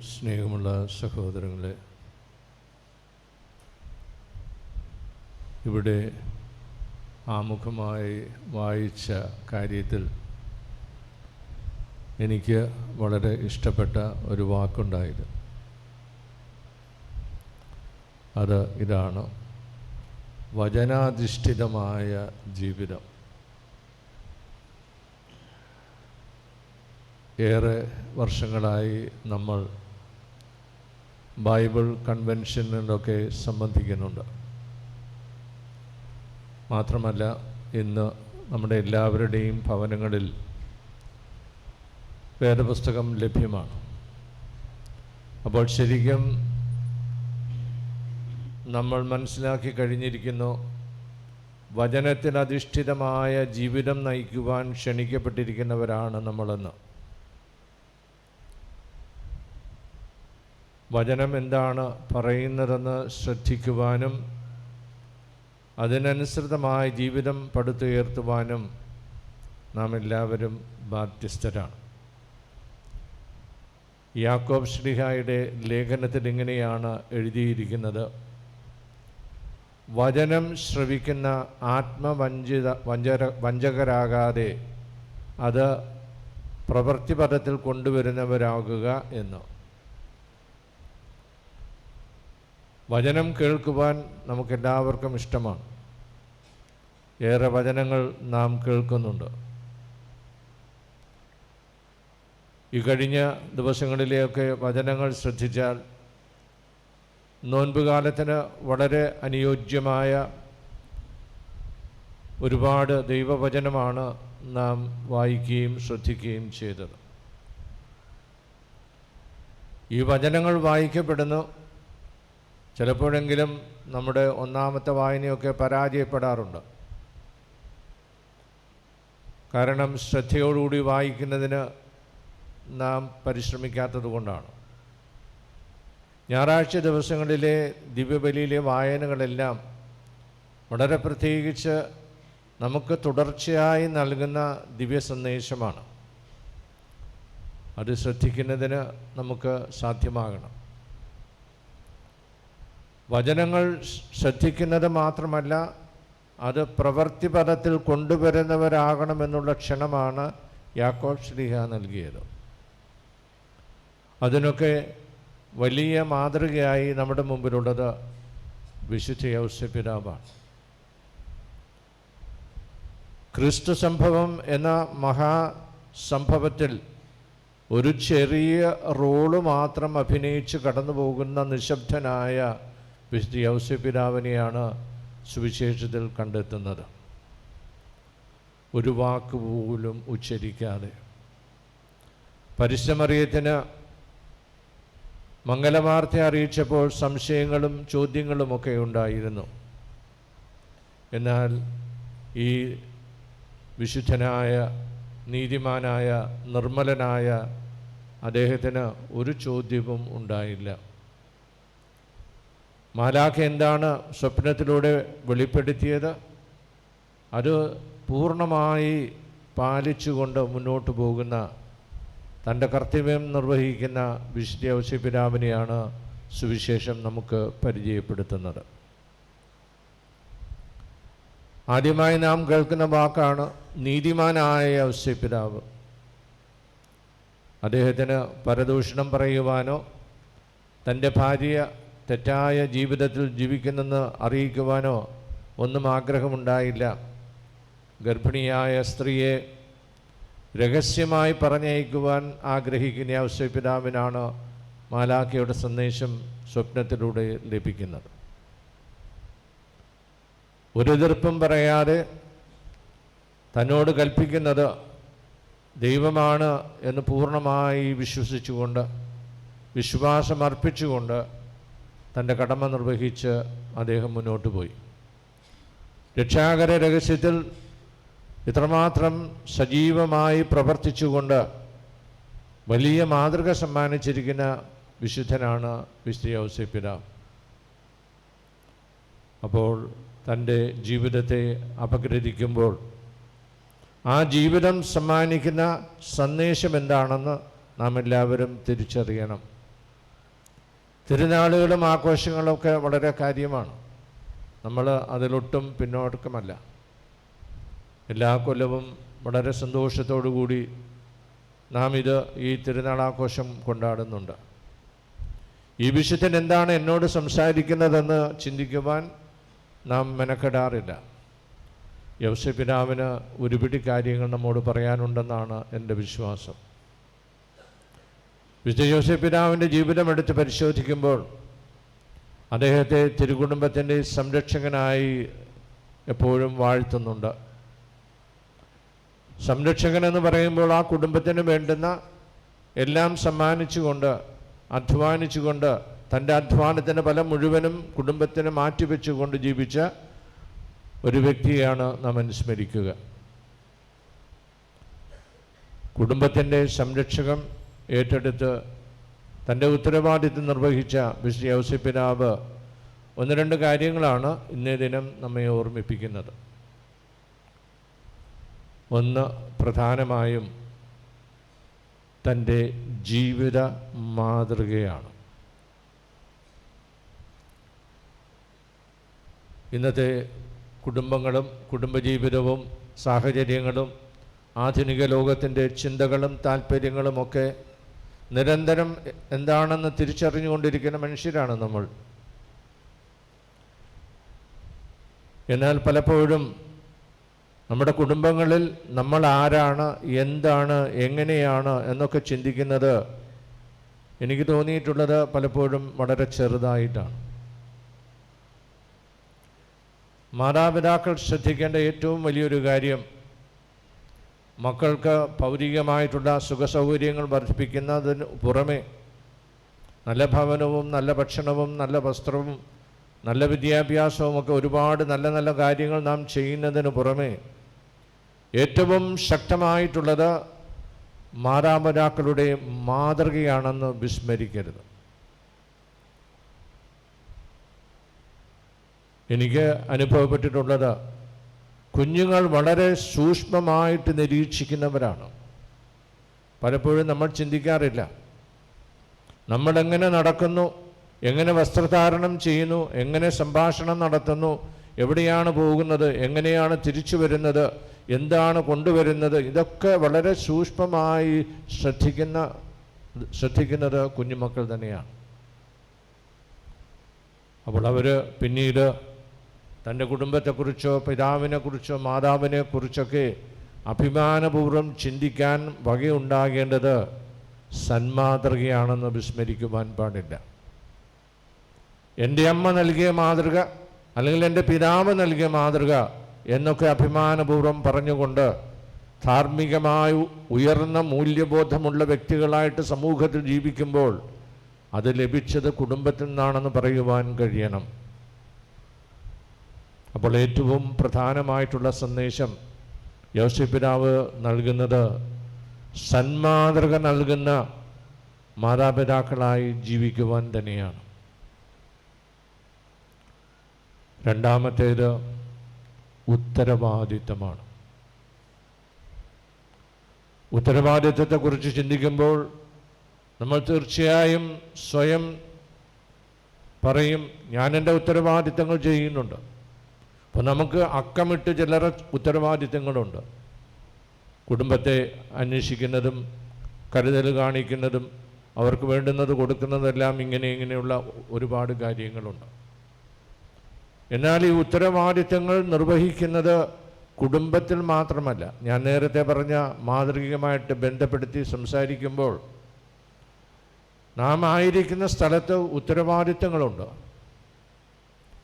സ്നേഹമുള്ള സഹോദരങ്ങളെ ഇവിടെ ആമുഖമായി വായിച്ച കാര്യത്തിൽ എനിക്ക് വളരെ ഇഷ്ടപ്പെട്ട ഒരു വാക്കുണ്ടായത്. അത് ഇതാണ്. വചനാധിഷ്ഠിതമായ ജീവിതം. ഏറെ വർഷങ്ങളായി നമ്മൾ ബൈബിൾ കൺവെൻഷനിലൊക്കെ സംബന്ധിക്കുന്നുണ്ട്. മാത്രമല്ല ഇന്ന് നമ്മുടെ എല്ലാവരുടെയും ഭവനങ്ങളിൽ വേദപുസ്തകം ലഭ്യമാണ്. അപ്പോൾ ശരിക്കും നമ്മൾ മനസ്സിലാക്കി കഴിഞ്ഞിരിക്കുന്നു വചനത്തിൽ അധിഷ്ഠിതമായ ജീവിതം നയിക്കുവാൻ ക്ഷണിക്കപ്പെട്ടിരിക്കുന്നവരാണ് നമ്മളെന്ന്. വചനം എന്താണ് പറയുന്നതെന്ന് ശ്രദ്ധിക്കുവാനും അതിനനുസൃതമായ ജീവിതം പടുത്തുയർത്തുവാനും നാം എല്ലാവരും ബാധ്യസ്ഥരാണ് യാക്കോബ് ശ്രീഹായുടെ ലേഖനത്തിൽ ഇങ്ങനെയാണ് എഴുതിയിരിക്കുന്നത്. വചനം ശ്രവിക്കുന്ന ആത്മവഞ്ചിത വഞ്ചര വഞ്ചകരാകാതെ അത് പ്രവൃത്തിപഥത്തിൽ കൊണ്ടുവരുന്നവരാകുക എന്ന്. വചനം കേൾക്കുവാൻ നമുക്കെല്ലാവർക്കും ഇഷ്ടമാണ്. ഏറെ വചനങ്ങൾ നാം കേൾക്കുന്നുണ്ട്. ഈ കഴിഞ്ഞ ദിവസങ്ങളിലെയൊക്കെ വചനങ്ങൾ ശ്രദ്ധിച്ചാൽ നോൻപ് കാലത്തിന് വളരെ അനുയോജ്യമായ ഒരുപാട് ദൈവവചനമാണ് നാം വായിക്കുകയും ശ്രദ്ധിക്കുകയും ചെയ്തത്. ഈ വചനങ്ങൾ വായിക്കപ്പെടുന്നു ചിലപ്പോഴെങ്കിലും നമ്മുടെ ഒന്നാമത്തെ വായനയൊക്കെ പരാജയപ്പെടാറുണ്ട്. കാരണം ശ്രദ്ധയോടുകൂടി വായിക്കുന്നതിന് നാം പരിശ്രമിക്കാത്തത് കൊണ്ടാണ്. ഞായറാഴ്ച ദിവസങ്ങളിലെ ദിവ്യബലിയിലെ വായനകളെല്ലാം വളരെ പ്രത്യേകിച്ച് നമുക്ക് തുടർച്ചയായി നൽകുന്ന ദിവ്യ സന്ദേശമാണ് അത് ശ്രദ്ധിക്കുന്നതിന് നമുക്ക് സാധ്യമാകണം. വചനങ്ങൾ ശ്രദ്ധിക്കുന്നത് മാത്രമല്ല അത് പ്രവൃത്തിപഥത്തിൽ കൊണ്ടുവരുന്നവരാകണമെന്നുള്ള ക്ഷണമാണ് യാക്കോബ് ശ്രീഹ നൽകിയത്. അതിനൊക്കെ വലിയ മാതൃകയായി നമ്മുടെ മുമ്പിലുള്ളത് വിശുദ്ധ യൗസ്യപിതാവാണ് ക്രിസ്തു സംഭവം എന്ന മഹാസംഭവത്തിൽ ഒരു ചെറിയ റോൾ മാത്രം അഭിനയിച്ച് കടന്നു പോകുന്ന നിശബ്ദനായ വിശുദ്ധ യൗസ്യപിതാവിനെയാണ് സുവിശേഷത്തിൽ കണ്ടെത്തുന്നത്. ഒരു വാക്ക് പോലും ഉച്ചരിക്കാതെ. പരിശ്രമറിയത്തിന് മംഗലവാർത്ത അറിയിച്ചപ്പോൾ സംശയങ്ങളും ചോദ്യങ്ങളുമൊക്കെ ഉണ്ടായിരുന്നു. എന്നാൽ ഈ വിശുദ്ധനായ നീതിമാനായ നിർമ്മലനായ അദ്ദേഹത്തിന് ഒരു ചോദ്യവും ഉണ്ടായില്ല. മാലാഖ എന്താണ് സ്വപ്നത്തിലൂടെ വെളിപ്പെടുത്തിയത്? അത് പൂർണമായി പാലിച്ചുകൊണ്ട് മുന്നോട്ട് പോകുന്ന തന്റെ കർത്തവ്യം നിർവഹിക്കുന്ന വിശുദ്ധ ഔസ്യപിതാവിനെയാണ് സുവിശേഷം നമുക്ക് പരിചയപ്പെടുത്തുന്നത്. ആദ്യമായി നാം കേൾക്കുന്ന വാക്കാണ് നീതിമാനായ ഔസ്യപിതാവ് അദ്ദേഹത്തിന് പരദൂഷണം പറയുവാനോ തന്റെ ഭാര്യ തെറ്റായ ജീവിതത്തിൽ ജീവിക്കുന്നെന്ന് അറിയിക്കുവാനോ ഒന്നും ആഗ്രഹമുണ്ടായില്ല. ഗർഭിണിയായ സ്ത്രീയെ രഹസ്യമായി പറഞ്ഞയക്കുവാൻ ആഗ്രഹിക്കുന്ന ഔസ്യപിതാവിനാണ് മാലാഖയുടെ സന്ദേശം സ്വപ്നത്തിലൂടെ ലഭിക്കുന്നത്. ഒരു എതിർപ്പും പറയാതെ തന്നോട് കൽപ്പിക്കുന്നത് ദൈവമാണ് എന്ന് പൂർണമായി വിശ്വസിച്ചുകൊണ്ട് വിശ്വാസം അർപ്പിച്ചുകൊണ്ട് തന്റെ കടമ നിർവഹിച്ച് അദ്ദേഹം മുന്നോട്ട് പോയി. രക്ഷാകര രഹസ്യത്തിൽ ഇത്രമാത്രം സജീവമായി പ്രവർത്തിച്ചുകൊണ്ട് വലിയ മാതൃക സമ്മാനിച്ചിരിക്കുന്ന വിശുദ്ധനാണ് വിശ്രീ ഔസേപ്പിന അപ്പോൾ തന്റെ ജീവിതത്തെ അപഗ്രഥിക്കുമ്പോൾ ആ ജീവിതം സമ്മാനിക്കുന്ന സന്ദേശം എന്താണെന്ന് നാം എല്ലാവരും തിരിച്ചറിയണം. തിരുനാളുകളും ആഘോഷങ്ങളും ഒക്കെ വളരെ കാര്യമാണ്. നമ്മൾ അതിലൊട്ടും പിന്നോട്ടമല്ല എല്ലാ കൊല്ലവും വളരെ സന്തോഷത്തോടു കൂടി നാം ഇത് ഈ തിരുനാളാഘോഷം കൊണ്ടാടുന്നുണ്ട്. ഈ വിശുദ്ധൻ എന്താണ് എന്നോട് സംസാരിക്കുന്നതെന്ന് ചിന്തിക്കുവാൻ നാം മെനക്കെടാറില്ല. യവസപിതാവിന് ഒരുപിടി കാര്യങ്ങൾ നമ്മോട് പറയാനുണ്ടെന്നാണ് എന്റെ വിശ്വാസം. വിശുദ്ധ യോസപിതാവിന്റെ ജീവിതം എടുത്ത് പരിശോധിക്കുമ്പോൾ അദ്ദേഹത്തെ തിരുകുടുംബത്തിന്റെ സംരക്ഷകനായി എപ്പോഴും വാഴ്ത്തുന്നുണ്ട്. സംരക്ഷകൻ എന്ന് പറയുമ്പോൾ ആ കുടുംബത്തിന് വേണ്ടുന്ന എല്ലാം സമ്മാനിച്ചുകൊണ്ട് അധ്വാനിച്ചുകൊണ്ട് തന്റെ അധ്വാനത്തിന്റെ ഫലം മുഴുവനും കുടുംബത്തിന് മാറ്റിവെച്ചുകൊണ്ട് ജീവിച്ച ഒരു വ്യക്തിയാണ് നാം അനുസ്മരിക്കുക. കുടുംബത്തിന്റെ സംരക്ഷകം ഏറ്റെടുത്ത് തന്റെ ഉത്തരവാദിത്വം നിർവഹിച്ച വിശുദ്ധ ഔസിപ്പിതാവ് ഒന്ന് രണ്ട് കാര്യങ്ങളാണ് ഇന്നേ ദിനം നമ്മെ ഓർമ്മിപ്പിക്കുന്നത്. ഒന്ന് പ്രധാനമായും തന്റെ ജീവിത മാതൃകയാണ്. ഇന്നത്തെ കുടുംബങ്ങളും കുടുംബജീവിതവും സാഹചര്യങ്ങളും ആധുനിക ലോകത്തിന്റെ ചിന്തകളും താല്പര്യങ്ങളുമൊക്കെ നിരന്തരം എന്താണെന്ന് തിരിച്ചറിഞ്ഞുകൊണ്ടിരിക്കുന്ന മനുഷ്യരാണ് നമ്മൾ. എന്നാൽ പലപ്പോഴും നമ്മുടെ കുടുംബങ്ങളിൽ നമ്മൾ ആരാണ് എന്താണ് എങ്ങനെയാണ് എന്നൊക്കെ ചിന്തിക്കുന്നത് എനിക്ക് തോന്നിയിട്ടുള്ളത് പലപ്പോഴും വളരെ ചെറുതായിട്ടാണ്. മാതാപിതാക്കൾ ശ്രദ്ധിക്കേണ്ട ഏറ്റവും വലിയൊരു കാര്യം മക്കൾക്ക് ഭൗതികമായിട്ടുള്ള സുഖസൗകര്യങ്ങൾ വർദ്ധിപ്പിക്കുന്നതിന് പുറമെ നല്ല ഭവനവും നല്ല ഭക്ഷണവും നല്ല വസ്ത്രവും നല്ല വിദ്യാഭ്യാസവും ഒക്കെ ഒരുപാട് നല്ല നല്ല കാര്യങ്ങൾ നാം ചെയ്യുന്നതിന് പുറമെ ഏറ്റവും ശക്തമായിട്ടുള്ളത് മാതാപിതാക്കളുടെ മാതൃകയാണെന്ന് വിസ്മരിക്കരുത്. എനിക്ക് അനുഭവപ്പെട്ടിട്ടുള്ളത് കുഞ്ഞുങ്ങൾ വളരെ സൂക്ഷ്മമായിട്ട് നിരീക്ഷിക്കുന്നവരാണ്. പലപ്പോഴും നമ്മൾ ചിന്തിക്കാറില്ല. നമ്മളെങ്ങനെ നടക്കുന്നു? എങ്ങനെ വസ്ത്രധാരണം ചെയ്യുന്നു? എങ്ങനെ സംഭാഷണം നടത്തുന്നു? എവിടെയാണ് പോകുന്നത്? എങ്ങനെയാണ് തിരിച്ചു വരുന്നത്? എന്താണ് കൊണ്ടുവരുന്നത്? ഇതൊക്കെ വളരെ സൂക്ഷ്മമായി ശ്രദ്ധിക്കുന്ന ശ്രദ്ധിക്കുന്നത് കുഞ്ഞുമക്കൾ തന്നെയാണ്. അപ്പോൾ അവർ പിന്നീട് തന്റെ കുടുംബത്തെക്കുറിച്ചോ പിതാവിനെക്കുറിച്ചോ മാതാവിനെക്കുറിച്ചൊക്കെ അഭിമാനപൂർവം ചിന്തിക്കാൻ വകയുണ്ടാകേണ്ടത് സന്മാതൃകയാണെന്ന് വിസ്മരിക്കുവാൻ പാടില്ല. എന്റെ അമ്മ നൽകിയ മാതൃക അല്ലെങ്കിൽ എന്റെ പിതാവ് നൽകിയ മാതൃക എന്നൊക്കെ അഭിമാനപൂർവം പറഞ്ഞുകൊണ്ട് ധാർമ്മികമായി ഉയർന്ന മൂല്യബോധമുള്ള വ്യക്തികളായിട്ട് സമൂഹത്തിൽ ജീവിക്കുമ്പോൾ അത് ലഭിച്ചത് കുടുംബത്തിൽ നിന്നാണെന്ന് പറയുവാൻ കഴിയണം. അപ്പോൾ ഏറ്റവും പ്രധാനമായിട്ടുള്ള സന്ദേശം യോസിപ്പിതാവ് നൽകുന്നത് സന്മാതൃക നൽകുന്ന മാതാപിതാക്കളായി ജീവിക്കുവാൻ തന്നെയാണ്. രണ്ടാമത്തേത് ഉത്തരവാദിത്തമാണ് ഉത്തരവാദിത്തത്തെക്കുറിച്ച് ചിന്തിക്കുമ്പോൾ നമ്മൾ തീർച്ചയായും സ്വയം പറയും ഞാൻ എന്റെ ഉത്തരവാദിത്തങ്ങൾ ചെയ്യുന്നുണ്ട്. അപ്പോൾ നമുക്ക് അക്കമിട്ട് ചിലരെ ഉത്തരവാദിത്തങ്ങളുണ്ട്. കുടുംബത്തെ അന്വേഷിക്കുന്നതും കരുതൽ കാണിക്കുന്നതും അവർക്ക് വേണ്ടുന്നത് കൊടുക്കുന്നതെല്ലാം ഇങ്ങനെ ഇങ്ങനെയുള്ള ഒരുപാട് കാര്യങ്ങളുണ്ട്. എന്നാൽ ഈ ഉത്തരവാദിത്തങ്ങൾ നിർവഹിക്കുന്നത് കുടുംബത്തിൽ മാത്രമല്ല. ഞാൻ നേരത്തെ പറഞ്ഞ മാതൃകമായിട്ട് ബന്ധപ്പെടുത്തി സംസാരിക്കുമ്പോൾ നാം ആയിരിക്കുന്ന സ്ഥലത്ത് ഉത്തരവാദിത്തങ്ങളുണ്ട്.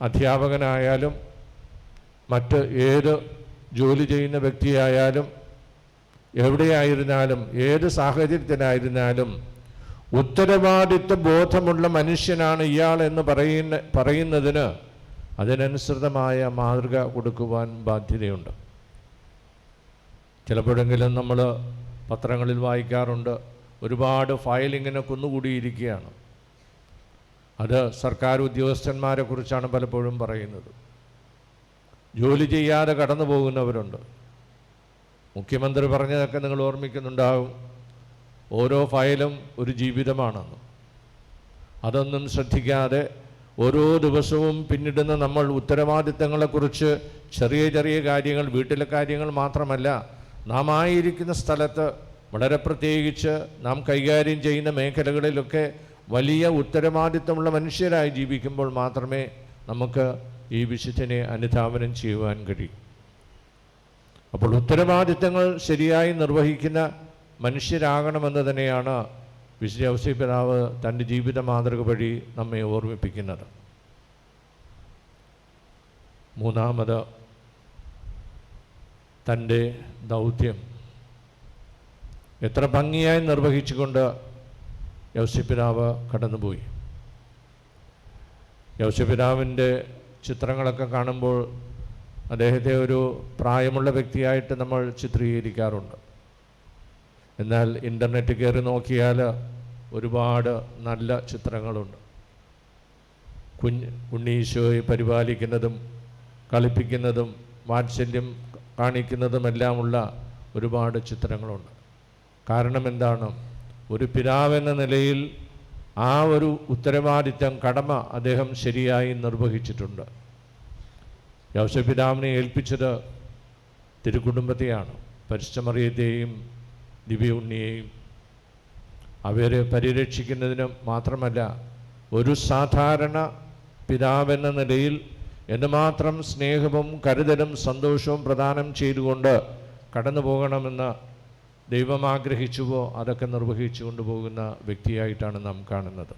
അധ്യാപകനായാലും മറ്റ് ഏത് ജോലി ചെയ്യുന്ന വ്യക്തിയായാലും എവിടെയായിരുന്നാലും ഏത് സാഹചര്യത്തിലായിരുന്നാലും ഉത്തരവാദിത്വ ബോധമുള്ള മനുഷ്യനാണ് ഇയാൾ എന്ന് പറയുന്ന പറയുന്നതിന് അതിനനുസൃതമായ മാതൃക കൊടുക്കുവാൻ ബാധ്യതയുണ്ട്. ചിലപ്പോഴെങ്കിലും നമ്മൾ പത്രങ്ങളിൽ വായിക്കാറുണ്ട് ഒരുപാട് ഫയലിങ്ങിനെ കുന്നുകൂടിയിരിക്കുകയാണ്. അത് സർക്കാർ ഉദ്യോഗസ്ഥന്മാരെ കുറിച്ചാണ് പലപ്പോഴും പറയുന്നത്. ജോലി ചെയ്യാതെ കടന്നു പോകുന്നവരുണ്ട്. മുഖ്യമന്ത്രി പറഞ്ഞതൊക്കെ നിങ്ങൾ ഓർമ്മിക്കുന്നുണ്ടാവും ഓരോ ഫയലും ഒരു ജീവിതമാണെന്ന്. അതൊന്നും ശ്രദ്ധിക്കാതെ ഓരോ ദിവസവും പിന്നിടുന്ന നമ്മൾ ഉത്തരവാദിത്തങ്ങളെക്കുറിച്ച് ചെറിയ ചെറിയ കാര്യങ്ങൾ വീട്ടിലെ കാര്യങ്ങൾ മാത്രമല്ല നാം ആയിരിക്കുന്ന സ്ഥലത്ത് വളരെ പ്രത്യേകിച്ച് നാം കൈകാര്യം ചെയ്യുന്ന മേഖലകളിലൊക്കെ വലിയ ഉത്തരവാദിത്തമുള്ള മനുഷ്യരായി ജീവിക്കുമ്പോൾ മാത്രമേ നമുക്ക് ഈ വിശുദ്ധനെ അനുധാവനം ചെയ്യുവാൻ കഴിയും അപ്പോൾ ഉത്തരവാദിത്തങ്ങൾ ശരിയായി നിർവഹിക്കുന്ന മനുഷ്യരാകണമെന്ന് തന്നെയാണ് വിശുദ്ധ ഔസേ പിതാവ് തന്റെ ജീവിത മാതൃക വഴി നമ്മെ ഓർമ്മിപ്പിക്കുന്നത്. മൂന്നാമത് തന്റെ ദൗത്യം. എത്ര ഭംഗിയായി നിർവഹിച്ചുകൊണ്ട് യൗസ്യപിതാവ് കടന്നുപോയി. യൗസ്യപിതാവിന്റെ ചിത്രങ്ങളൊക്കെ കാണുമ്പോൾ അദ്ദേഹത്തെ ഒരു പ്രായമുള്ള വ്യക്തിയായിട്ട് നമ്മൾ ചിത്രീകരിക്കാറുണ്ട്. എന്നാൽ ഇന്റർനെറ്റ് കയറി നോക്കിയാൽ ഒരുപാട് നല്ല ചിത്രങ്ങളുണ്ട്. കുഞ്ഞ് ഉണ്ണീശോയെ പരിപാലിക്കുന്നതും കളിപ്പിക്കുന്നതും വാത്സല്യം കാണിക്കുന്നതുമെല്ലാമുള്ള ഒരുപാട് ചിത്രങ്ങളുണ്ട്. കാരണം എന്താണ്? ഒരു പിതാവെന്ന നിലയിൽ ആ ഒരു ഉത്തരവാദിത്തം കടമ അദ്ദേഹം ശരിയായി നിർവഹിച്ചിട്ടുണ്ട്. യൗസപിതാവിനെ ഏൽപ്പിച്ചത് തിരുക്കുടുംബത്തെയാണ്. പരിശ്രമറിയത്തെയും ദിവ്യ ഉണ്ണിയെയും അവരെ പരിരക്ഷിക്കുന്നതിന് മാത്രമല്ല ഒരു സാധാരണ പിതാവെന്ന നിലയിൽ എന്തുമാത്രം സ്നേഹവും കരുതലും സന്തോഷവും പ്രദാനം ചെയ്തുകൊണ്ട് കടന്നു പോകണമെന്ന് ദൈവം ആഗ്രഹിച്ചുവോ അതൊക്കെ നിർവഹിച്ചു കൊണ്ടുപോകുന്ന വ്യക്തിയായിട്ടാണ് നാം കാണുന്നത്.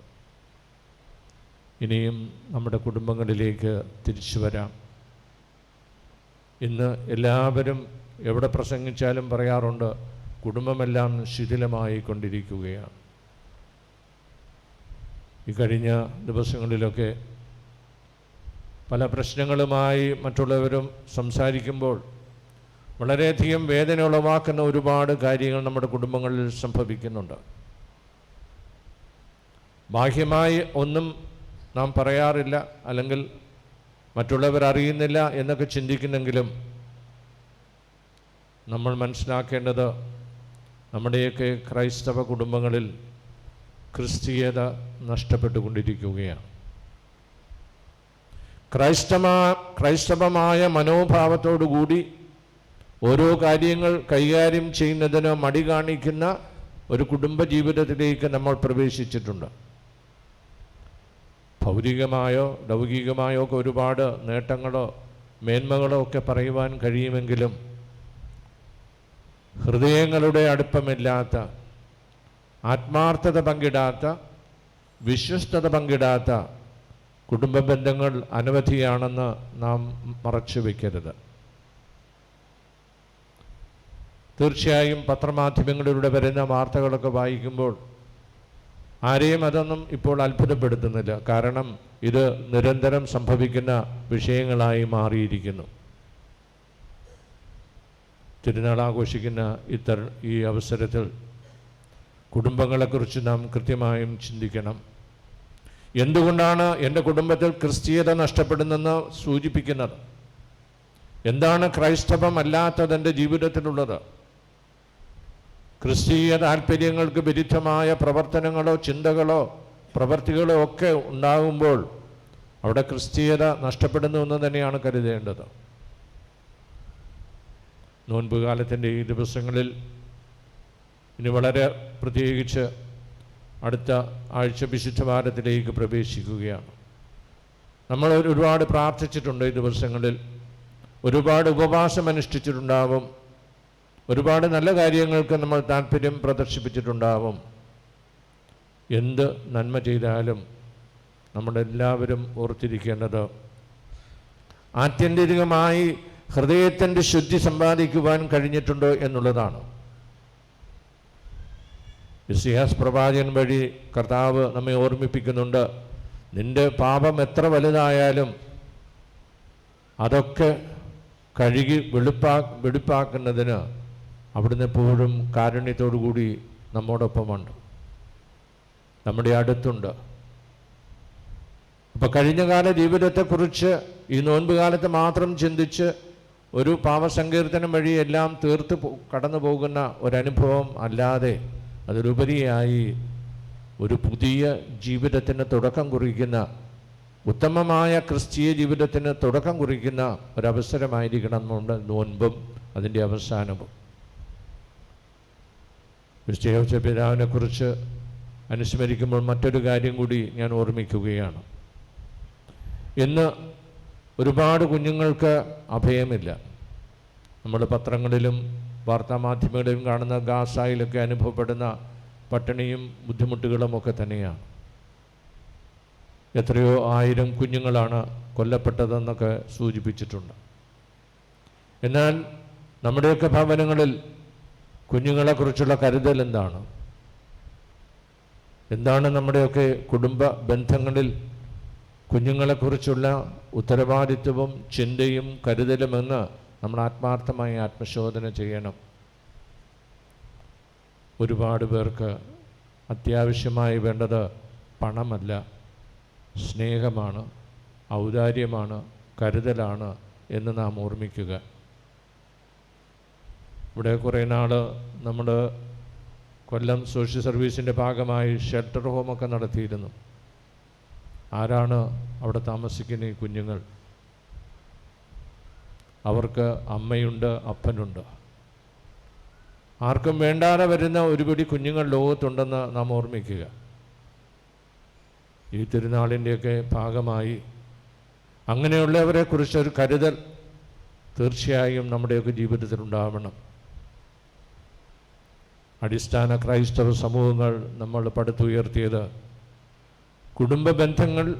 ഇനിയും നമ്മുടെ കുടുംബങ്ങളിലേക്ക് തിരിച്ചു വരാം. ഇന്ന് എല്ലാവരും എവിടെ പ്രസംഗിച്ചാലും പറയാറുണ്ട് കുടുംബമെല്ലാം ശിഥിലമായി കൊണ്ടിരിക്കുകയാണ് ഈ കഴിഞ്ഞ ദിവസങ്ങളിലൊക്കെ പല പ്രശ്നങ്ങളുമായി മറ്റുള്ളവരും സംസാരിക്കുമ്പോൾ വളരെയധികം വേദന ഉളവാക്കുന്ന ഒരുപാട് കാര്യങ്ങൾ നമ്മുടെ കുടുംബങ്ങളിൽ സംഭവിക്കുന്നുണ്ട്. ബാഹ്യമായി ഒന്നും നാം പറയാറില്ല അല്ലെങ്കിൽ മറ്റുള്ളവർ അറിയുന്നില്ല എന്നൊക്കെ ചിന്തിക്കുന്നെങ്കിലും നമ്മൾ മനസ്സിലാക്കേണ്ടത് നമ്മുടെയൊക്കെ ക്രൈസ്തവ കുടുംബങ്ങളിൽ ക്രിസ്തീയത നഷ്ടപ്പെട്ടുകൊണ്ടിരിക്കുകയാണ്. ക്രൈസ്തവ ക്രൈസ്തവമായ മനോഭാവത്തോടുകൂടി ഓരോ കാര്യങ്ങൾ കൈകാര്യം ചെയ്യുന്നതിന് മടി കാണിക്കുന്ന ഒരു കുടുംബ ജീവിതത്തിലേക്ക് നമ്മൾ പ്രവേശിച്ചിട്ടുണ്ട്. ഭൗതികമായോ ലൗകികമായോ ഒക്കെ ഒരുപാട് നേട്ടങ്ങളോ മേന്മകളോ ഒക്കെ പറയുവാൻ കഴിയുമെങ്കിലും ഹൃദയങ്ങളുടെ അടുപ്പമില്ലാത്ത ആത്മാർത്ഥത പങ്കിടാത്ത വിശ്വസ്തത പങ്കിടാത്ത കുടുംബ ബന്ധങ്ങൾ അനവധിയാണെന്ന് നാം മറച്ചു വയ്ക്കരുത് തീർച്ചയായും പത്രമാധ്യമങ്ങളിലൂടെ വരുന്ന വാർത്തകളൊക്കെ വായിക്കുമ്പോൾ ആരെയും അതൊന്നും ഇപ്പോൾ അത്ഭുതപ്പെടുത്തുന്നില്ല. കാരണം ഇത് നിരന്തരം സംഭവിക്കുന്ന വിഷയങ്ങളായി മാറിയിരിക്കുന്നു. തിരുനാൾ ആഘോഷിക്കുന്ന ഇത്തര ഈ അവസരത്തിൽ കുടുംബങ്ങളെക്കുറിച്ച് നാം കൃത്യമായും ചിന്തിക്കണം. എന്തുകൊണ്ടാണ് എന്റെ കുടുംബത്തിൽ ക്രിസ്തീയത നഷ്ടപ്പെടുന്നെന്ന് സൂചിപ്പിക്കുന്നത്? എന്താണ് ക്രൈസ്തവം അല്ലാത്തത് എന്റെ ജീവിതത്തിലുള്ളത്? ക്രിസ്തീയ താല്പര്യങ്ങൾക്ക് വിരുദ്ധമായ പ്രവർത്തനങ്ങളോ ചിന്തകളോ പ്രവർത്തികളോ ഒക്കെ ഉണ്ടാകുമ്പോൾ അവിടെ ക്രിസ്തീയത നഷ്ടപ്പെടുന്നു എന്ന് തന്നെയാണ് കരുതേണ്ടത്. നോൻപ് കാലത്തിന്റെ ഈ ദിവസങ്ങളിൽ ഇനി വളരെ പ്രത്യേകിച്ച് അടുത്ത ആഴ്ച വിശുദ്ധ ഭാരത്തിലേക്ക് പ്രവേശിക്കുകയാണ്. നമ്മൾ ഒരുപാട് പ്രാർത്ഥിച്ചിട്ടുണ്ട് ഈ ദിവസങ്ങളിൽ. ഒരുപാട് ഉപവാസം അനുഷ്ഠിച്ചിട്ടുണ്ടാവും. ഒരുപാട് നല്ല കാര്യങ്ങൾക്ക് നമ്മൾ താല്പര്യം പ്രദർശിപ്പിച്ചിട്ടുണ്ടാവും. എന്ത് നന്മ ചെയ്താലും നമ്മളെല്ലാവരും ഓർത്തിരിക്കേണ്ടത് ആത്യന്തികമായി ഹൃദയത്തിന്റെ ശുദ്ധി സമ്പാദിക്കുവാൻ കഴിഞ്ഞിട്ടുണ്ടോ എന്നുള്ളതാണ്. വിശ്വാസ് പ്രവാചകൻ വഴി കർത്താവ് നമ്മെ ഓർമ്മിപ്പിക്കുന്നുണ്ട് നിന്റെ പാപം എത്ര വലുതായാലും അതൊക്കെ കഴുകി വെളുപ്പാ വെളുപ്പാക്കുന്നതിന് അവിടുന്ന് എപ്പോഴും കാരുണ്യത്തോടു കൂടി നമ്മോടൊപ്പമുണ്ട്. നമ്മുടെ അടുത്തുണ്ട്. അപ്പോൾ കഴിഞ്ഞകാല ജീവിതത്തെക്കുറിച്ച് ഈ നോൻപ് കാലത്ത് മാത്രം ചിന്തിച്ച് ഒരു പാവസങ്കീർത്തനം വഴി എല്ലാം തീർത്ത് കടന്നു പോകുന്ന ഒരനുഭവം അല്ലാതെ അതിലുപരിയായി ഒരു പുതിയ ജീവിതത്തിന് തുടക്കം കുറിക്കുന്ന ഉത്തമമായ ക്രിസ്തീയ ജീവിതത്തിന് തുടക്കം കുറിക്കുന്ന ഒരവസരമായിരിക്കണം നമ്മുടെ നോൻപും അതിന്റെ അവസാനവും. വിശ്വയോച്ച പിതാവിനെക്കുറിച്ച് അനുസ്മരിക്കുമ്പോൾ മറ്റൊരു കാര്യം കൂടി ഞാൻ ഓർമ്മിക്കുകയാണ്. ഇന്ന് ഒരുപാട് കുഞ്ഞുങ്ങൾക്ക് അഭയമില്ല. നമ്മൾ പത്രങ്ങളിലും വാർത്താമാധ്യമങ്ങളിലും കാണുന്ന ഗാസായിലൊക്കെ അനുഭവപ്പെടുന്ന പട്ടിണിയും ബുദ്ധിമുട്ടുകളും ഒക്കെ തന്നെയാണ്. എത്രയോ ആയിരം കുഞ്ഞുങ്ങളാണ് കൊല്ലപ്പെട്ടതെന്നൊക്കെ സൂചിപ്പിച്ചിട്ടുണ്ട്. എന്നാൽ നമ്മുടെയൊക്കെ ഭവനങ്ങളിൽ കുഞ്ഞുങ്ങളെക്കുറിച്ചുള്ള കരുതൽ എന്താണ്? എന്താണ് നമ്മുടെയൊക്കെ കുടുംബ ബന്ധങ്ങളിൽ കുഞ്ഞുങ്ങളെക്കുറിച്ചുള്ള ഉത്തരവാദിത്വവും ചിന്തയും കരുതലുമെന്ന് നമ്മൾ ആത്മാർത്ഥമായി ആത്മശോധന ചെയ്യണം. ഒരുപാട് പേർക്ക് അത്യാവശ്യമായി വേണ്ടത് പണമല്ല സ്നേഹമാണ് ഔദാര്യമാണ് കരുതലാണ് എന്ന് നാം ഓർമ്മിക്കുക. ഇവിടെ കുറേ നാൾ നമ്മൾ കൊല്ലം സോഷ്യൽ സർവീസിന്റെ ഭാഗമായി ഷെൽട്ടർ ഹോമൊക്കെ നടത്തിയിരുന്നു. ആരാണ് അവിടെ താമസിക്കുന്ന ഈ കുഞ്ഞുങ്ങൾ? അവർക്ക് അമ്മയുണ്ട് അപ്പനുണ്ട്. ആർക്കും വേണ്ടാതെ വരുന്ന ഒരുപിടി കുഞ്ഞുങ്ങൾ ലോകത്തുണ്ടെന്ന് നാം ഓർമ്മിക്കുക. ഈ തിരുനാളിന്റെയൊക്കെ ഭാഗമായി അങ്ങനെയുള്ളവരെക്കുറിച്ചൊരു കരുതൽ തീർച്ചയായും നമ്മുടെയൊക്കെ ജീവിതത്തിൽ ഉണ്ടാവണം അടിസ്ഥാന ക്രൈസ്തവ സമൂഹങ്ങൾ നമ്മൾ പടുത്തുയർത്തിയത്. കുടുംബ ബന്ധങ്ങൾ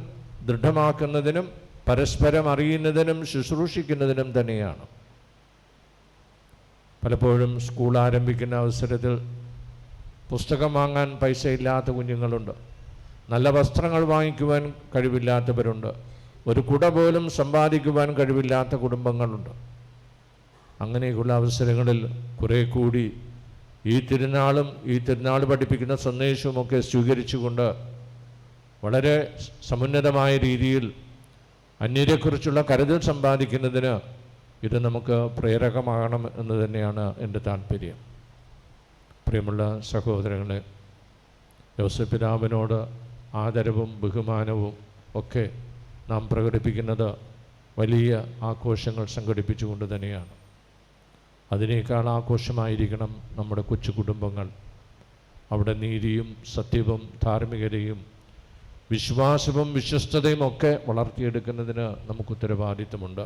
ദൃഢമാക്കുന്നതിനും പരസ്പരം അറിയുന്നതിനും ശുശ്രൂഷിക്കുന്നതിനും തന്നെയാണ്. പലപ്പോഴും സ്കൂൾ ആരംഭിക്കുന്ന അവസരത്തിൽ പുസ്തകം വാങ്ങാൻ പൈസയില്ലാത്ത കുഞ്ഞുങ്ങളുണ്ട്. നല്ല വസ്ത്രങ്ങൾ വാങ്ങിക്കുവാൻ കഴിവില്ലാത്തവരുണ്ട്. ഒരു കുട പോലും സമ്പാദിക്കുവാൻ കഴിവില്ലാത്ത കുടുംബങ്ങളുണ്ട്. അങ്ങനെയുള്ള അവസരങ്ങളിൽ കുറേ കൂടി ഈ തിരുനാളും ഈ തിരുനാൾ പഠിപ്പിക്കുന്ന സന്ദേശവുമൊക്കെ സ്വീകരിച്ചുകൊണ്ട് വളരെ സമുന്നതമായ രീതിയിൽ അന്യരെക്കുറിച്ചുള്ള കരുതൽ സമ്പാദിക്കുന്നതിന് ഇത് നമുക്ക് പ്രേരകമാകണം എന്ന് തന്നെയാണ് എന്റെ താല്പര്യം പ്രിയമുള്ള സഹോദരങ്ങളെ യോസഫിതാവിനോട് ആദരവും ബഹുമാനവും ഒക്കെ നാം പ്രകടിപ്പിക്കുന്നത് വലിയ ആഘോഷങ്ങൾ സംഘടിപ്പിച്ചുകൊണ്ട് തന്നെയാണ്. അതിനേക്കാൾ ആഘോഷമായിരിക്കണം നമ്മുടെ കൊച്ചു കുടുംബങ്ങൾ അവിടെ നീതിയും സത്യവും ധാർമ്മികതയും വിശ്വാസവും വിശ്വസ്തതയും ഒക്കെ വളർത്തിയെടുക്കുന്നതിന് നമുക്ക് ഉത്തരവാദിത്തമുണ്ട്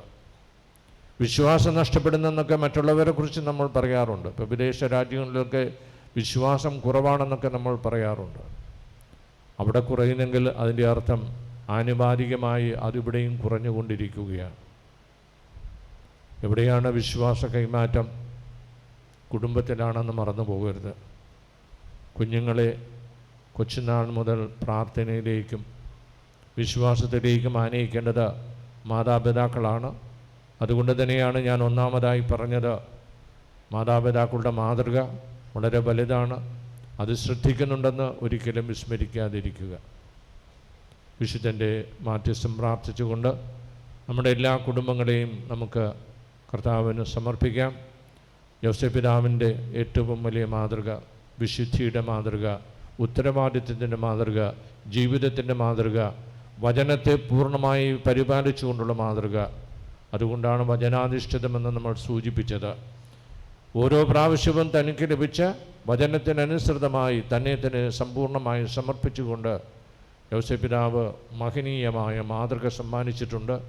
വിശ്വാസം നഷ്ടപ്പെടുന്നെന്നൊക്കെ മറ്റുള്ളവരെ കുറിച്ച് നമ്മൾ പറയാറുണ്ട്. ഇപ്പോൾ വിദേശ രാജ്യങ്ങളിലൊക്കെ വിശ്വാസം കുറവാണെന്നൊക്കെ നമ്മൾ പറയാറുണ്ട്. അവിടെ കുറയുന്നെങ്കിൽ അതിന്റെ അർത്ഥം ആനുപാതികമായി അതിവിടെയും കുറഞ്ഞുകൊണ്ടിരിക്കുകയാണ്. എവിടെയാണ് വിശ്വാസ കൈമാറ്റം? കുടുംബത്തിലാണെന്ന് മറന്നു പോകരുത്. കുഞ്ഞുങ്ങളെ കൊച്ചുനാൾ മുതൽ പ്രാർത്ഥനയിലേക്കും വിശ്വാസത്തിലേക്കും ആനയിക്കേണ്ടത് മാതാപിതാക്കളാണ്. അതുകൊണ്ട് തന്നെയാണ് ഞാൻ ഒന്നാമതായി പറഞ്ഞത്. മാതാപിതാക്കളുടെ മാതൃക വളരെ വലുതാണ്. അത് ശ്രദ്ധിക്കുന്നുണ്ടെന്ന് ഒരിക്കലും വിസ്മരിക്കാതിരിക്കുക. വിശുദ്ധന്റെ മാധ്യസ്ഥം പ്രാർത്ഥിച്ചുകൊണ്ട് നമ്മുടെ എല്ലാ കുടുംബങ്ങളെയും നമുക്ക് കർത്താവിന് സമർപ്പിക്കാം. യോസപിതാവിന്റെ ഏറ്റവും വലിയ മാതൃക വിശുദ്ധിയുടെ മാതൃക ഉത്തരവാദിത്വത്തിന്റെ മാതൃക ജീവിതത്തിന്റെ മാതൃക വചനത്തെ പൂർണമായി പരിപാലിച്ചുകൊണ്ടുള്ള മാതൃക. അതുകൊണ്ടാണ് വചനാധിഷ്ഠിതമെന്ന് നമ്മൾ സൂചിപ്പിച്ചത്. ഓരോ പ്രാവശ്യവും തനിക്ക് ലഭിച്ച വചനത്തിനനുസൃതമായി തന്നെ തന്നെ സമ്പൂർണമായി സമർപ്പിച്ചുകൊണ്ട് യോസപിതാവ് മഹനീയമായ മാതൃക സമ്മാനിച്ചിട്ടുണ്ട്.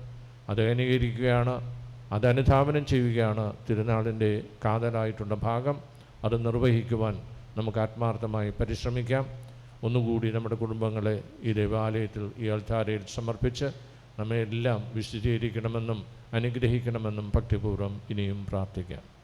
അത് അനുകരിക്കുകയാണ് അത് അനുധാവനം ചെയ്യുകയാണ് തിരുനാളിന്റെ കാതലായിട്ടുള്ള ഭാഗം. അത് നിർവഹിക്കുവാൻ നമുക്ക് ആത്മാർത്ഥമായി പരിശ്രമിക്കാം. ഒന്നുകൂടി നമ്മുടെ കുടുംബങ്ങളെ ഈ ദേവാലയത്തിൽ ഈ അൾത്താരയിൽ സമർപ്പിച്ച് നമ്മെ എല്ലാം വിശദീകരിക്കണമെന്നും അനുഗ്രഹിക്കണമെന്നും ഭക്തിപൂർവം ഇനിയും പ്രാർത്ഥിക്കാം.